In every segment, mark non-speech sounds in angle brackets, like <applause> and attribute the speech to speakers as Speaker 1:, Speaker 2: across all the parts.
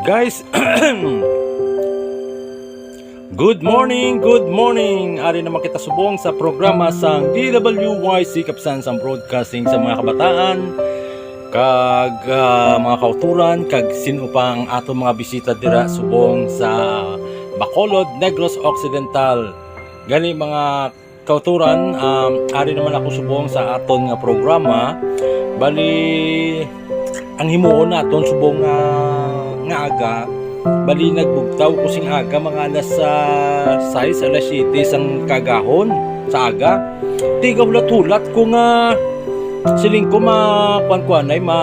Speaker 1: Guys, <clears throat> good morning, good morning. Ari naman kita subong sa programa sa DWYC Kapsan sa broadcasting sa mga kabataan kag ah, mga kauturan kag sinupang ato mga bisita dira subong sa Bacolod, Negros Occidental. Gani mga kauturan, um, ari naman ako subong sa aton nga programa. Bali ang himuon naton subong nga nga aga bali nagbugtaw ko sing aga mga alas sa 6 alas 7 sang kagahon sa aga. Tigaw hulat ko nga siling ko ma kuan kuan ay ma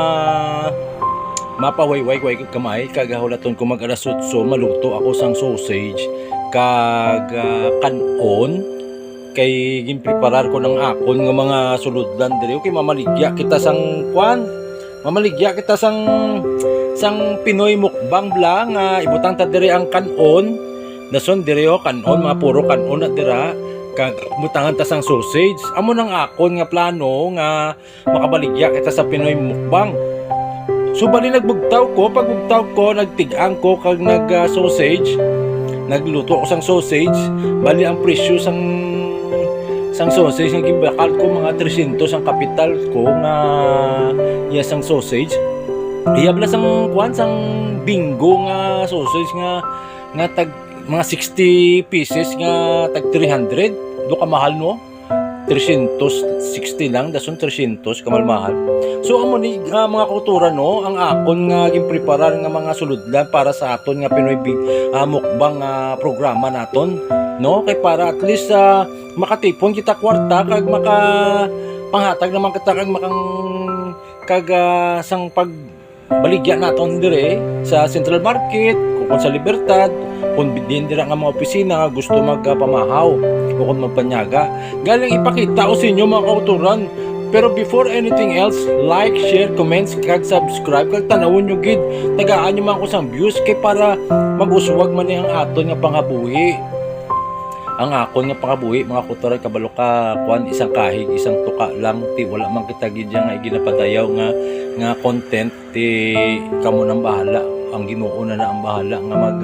Speaker 1: mapawayway way kamay. Kagahulaton ko mag alas 8 maluto ako sang sausage. Kag ah, kanon kay ginpreparar ko ng akon nga mga suludlan diri okay mamaligya kita sang kuan mamaligya kita sang sang Pinoy mukbang bla nga ibutang ta diri ang kanon. Nason diri o kanon mga puro kanon na dira. Kag butangan ta sang sausage. Amo nang akon nga plano nga makabaligya kita sa Pinoy mukbang. So bali nagbugtaw ko. Pag bugtaw ko nagtigang ko kag nag ah, sausage. Nagluto ako sang sausage. Bali ang presyo sang sang sausage nga gimbakal ko mga 300 ang kapital ko nga iya sang sausage iya bala sang kuan sang bingo nga sausage nga nga tag mga 60 pieces nga tag 300 do ka mahal no? 360 lang dason 300 kamal mahal. So amo ni nga mga kultura no? Ang akon nga ginpreparar nga mga suludlan para sa aton nga Pinoy big ah, mukbang nga programa naton no? Kay para at least ah, makatipon kita kwarta kag maka panghatag naman kita kag makang kag ah, sang pag baligya naton dire sa Central Market kung sa Libertad kung din dira nga mga opisina nga gusto magpamahaw o kung magpanyaga galing ipakita ko sa inyo mga kauturan pero before anything else, like, share, comments, kag subscribe, kag tanawon nyo gid. Tagaan nyo man ko sang views kay para maguswag man ang aton nga pangabuhi ang akon nga pangabuhi mga kutoray kabalo ka kuan isang kahig isang tuka lang ti wala man kita gid nga ginapadayaw nga nga content ti kamo nang bahala. Ang Ginoo na na ang bahala nga mag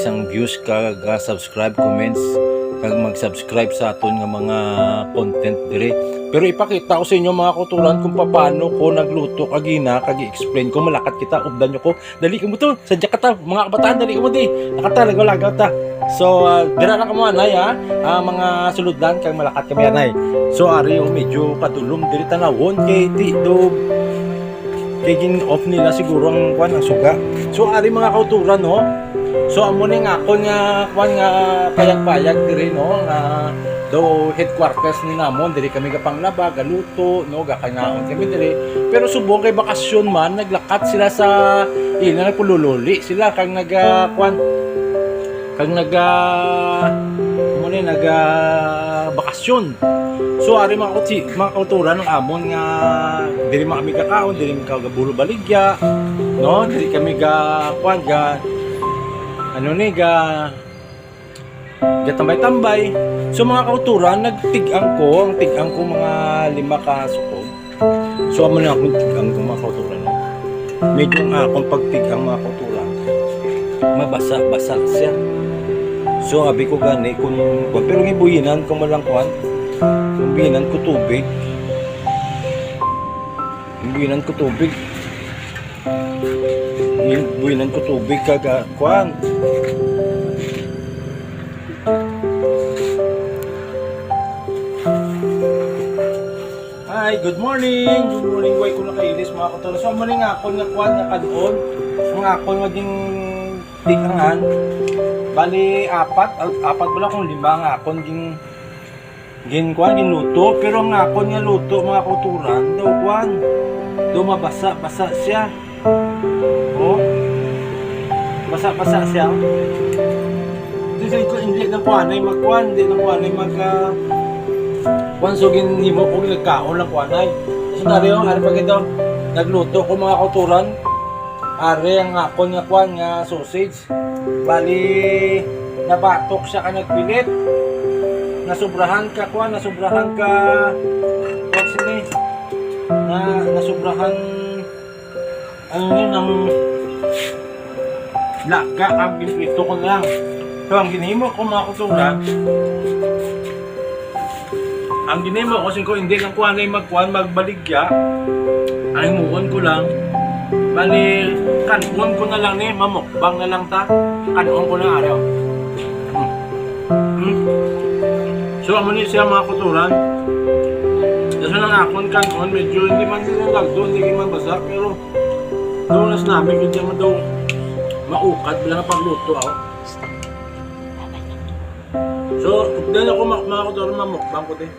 Speaker 1: sang views kag ah, subscribe comments kag mag-subscribe sa aton nga mga content dire pero ipakita ko sa inyo mga kuturan kung paano ko nagluto kagina kag i-explain ko malakat kita ubdan nyo ko dali mo to sadya ka ta mga kabataan dali mo di nakata lagaw ta So, uh, dira na kamo anay ha, Ah, mga suludlan kang malakat kami anay. So, ari yung medyo kadulom diri tanawon kay ti do kay gin off nila siguro ang kwan ang suga. So, ari mga kauturan no. So, amo ni nga ako nga kwan nga payag-payag diri no nga do headquarters ni namon diri kami gapanglaba galuto no gakanaon kami diri. Pero subong kay bakasyon man naglakat sila sa ina nagpulululi. Sila kang naga kwan kag naga mo ni naga bakasyon. So ari mga kutsi mga kauturan ng amon nga diri man kami kakaon diri kami kagabulo baligya no diri kami ga kwan ga ano ni ga gatambay-tambay so mga kauturan nagtigang ko ang tigang ko mga lima ka sukod so amo na akong tigang ko mga kauturan medyo ang akong pagtigang mga kauturan mabasa-basa siya So abi ko gani kung kung- pero gibuyinan ko malang kwan. Kung buyinan ko tubig. Buyinan ko tubig. Buyinan ko tubig kaga kwan. Hi, good morning. Good morning. Way ko nakailis mga katolo. So, mo nga ako nga kwan nga kanon. Mga ako nga ding tikangan. Bali apat, apat wala kung lima nga akon gin gin kwan gin luto pero nga akon nga luto mga kuturan daw kwan daw mabasa basa siya basa basa siya. Kasi ko hindi na kwan ay magkwan hindi na kwan ay mag uh, kwan so gin himo ko nagkaon lang kwan ay so dari yung ano pag ito nagluto ko mga kuturan are ang akon nga kwan nga sausage. Bali, nabatok siya ka nagpilit. Nasubrahan ka kwa, nasubrahan ka what's ini? Na nasubrahan ano yun ang laga ang ginprito ko lang. So, ang ginimo ko mga kuturan, ang ginimo ko kasi ko hindi kang kuha na yung magkuhan, magbaligya, ay muon ko lang. Bali, kanon ko na lang ni, mamukbang na lang ta. Kanon ko na araw. Hmm. Hmm. So, amo ni siya mga kuturan. Kasi nang akon kanon, medyo hindi man ang lagdo, hindi man basa, pero doon nas namin, hindi man daw maukad, wala nga pagluto ako. So, dahil ako mak- mga kuturan, mamukbang ko din.